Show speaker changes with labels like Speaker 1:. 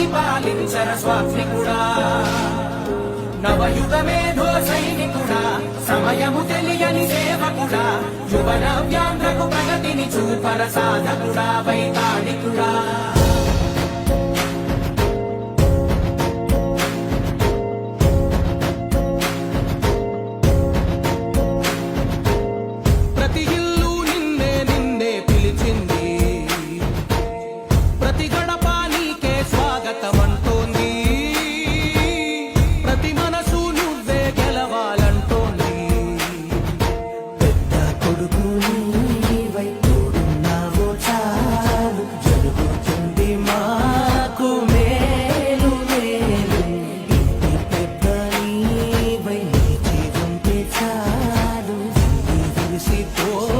Speaker 1: పరిపాలించర స్వాత్మికుడా నవయుగమేధో సైనికుడా సమయము తెలియని సేవకుడా యువన వ్యాంధ్రకు ప్రగతిని చూపర సాధకుడా వైతాళికుడా.
Speaker 2: pecados e visitou.